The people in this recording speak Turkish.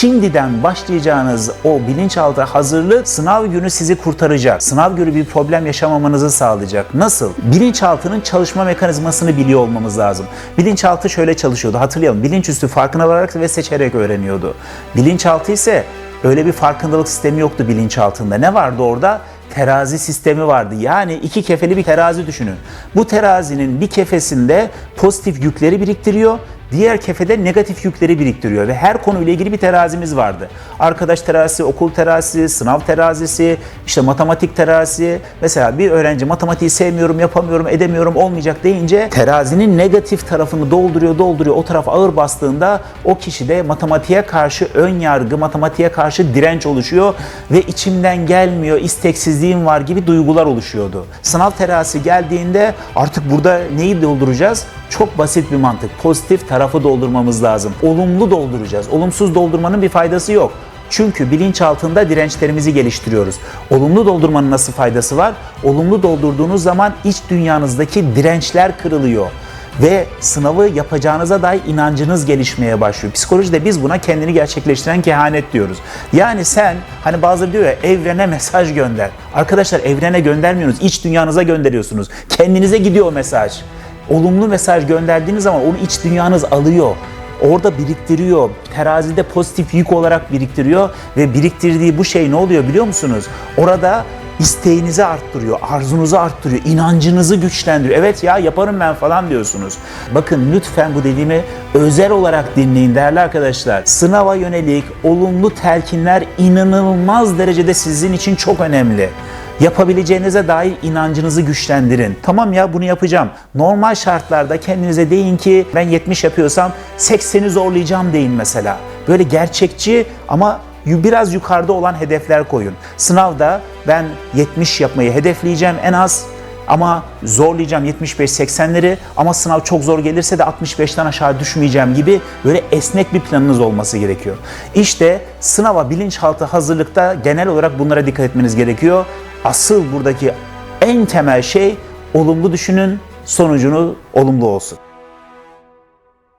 şimdiden başlayacağınız o bilinçaltı hazırlık sınav günü sizi kurtaracak. Sınav günü bir problem yaşamamanızı sağlayacak. Nasıl? Bilinçaltının çalışma mekanizmasını biliyor olmamız lazım. Bilinçaltı şöyle çalışıyordu. Hatırlayalım. Bilinçüstü farkına vararak ve seçerek öğreniyordu. Bilinçaltı ise öyle bir farkındalık sistemi yoktu bilinçaltında. Ne vardı orada? terazi sistemi vardı. Yani iki kefeli bir terazi düşünün. Bu terazinin bir kefesinde pozitif yükleri biriktiriyor, diğer kefede negatif yükleri biriktiriyor ve her konuyla ilgili bir terazimiz vardı. Arkadaş terazisi, okul terazisi, sınav terazisi, işte matematik terazisi. Mesela bir öğrenci matematiği sevmiyorum, yapamıyorum, edemiyorum, olmayacak deyince terazinin negatif tarafını dolduruyor, dolduruyor. O taraf ağır bastığında o kişide matematiğe karşı ön yargı, matematiğe karşı direnç oluşuyor ve içimden gelmiyor, isteksizliğim var gibi duygular oluşuyordu. Sınav terazisi geldiğinde artık burada neyi dolduracağız? Çok basit bir mantık. Pozitif tarafı doldurmamız lazım. Olumlu dolduracağız. Olumsuz doldurmanın bir faydası yok. Çünkü bilinçaltında dirençlerimizi geliştiriyoruz. Olumlu doldurmanın nasıl faydası var? Olumlu doldurduğunuz zaman iç dünyanızdaki dirençler kırılıyor ve sınavı yapacağınıza dair inancınız gelişmeye başlıyor. Psikolojide biz buna kendini gerçekleştiren kehanet diyoruz. Yani sen hani bazıları diyor ya evrene mesaj gönder. Arkadaşlar evrene göndermiyorsunuz. iç dünyanıza gönderiyorsunuz. Kendinize gidiyor mesaj. Olumlu mesaj gönderdiğiniz zaman onu iç dünyanız alıyor orada biriktiriyor. Terazide pozitif yük olarak biriktiriyor ve biriktirdiği bu şey ne oluyor biliyor musunuz? Orada isteğinizi arttırıyor, arzunuzu arttırıyor, inancınızı güçlendiriyor. Evet ya yaparım ben falan diyorsunuz. Bakın lütfen bu dediğimi özel olarak dinleyin değerli arkadaşlar. Sınava yönelik olumlu telkinler inanılmaz derecede sizin için çok önemli yapabileceğinize dair inancınızı güçlendirin. Tamam ya bunu yapacağım. Normal şartlarda kendinize deyin ki ben 70 yapıyorsam 80'i zorlayacağım deyin mesela. Böyle gerçekçi ama biraz yukarıda olan hedefler koyun. Sınavda ben 70 yapmayı hedefleyeceğim en az ama zorlayacağım 75-80'leri ama sınav çok zor gelirse de 65'ten aşağı düşmeyeceğim gibi böyle esnek bir planınız olması gerekiyor. İşte sınava bilinçaltı hazırlıkta genel olarak bunlara dikkat etmeniz gerekiyor. Asıl buradaki en temel şey olumlu düşünün, sonucunu olumlu olsun.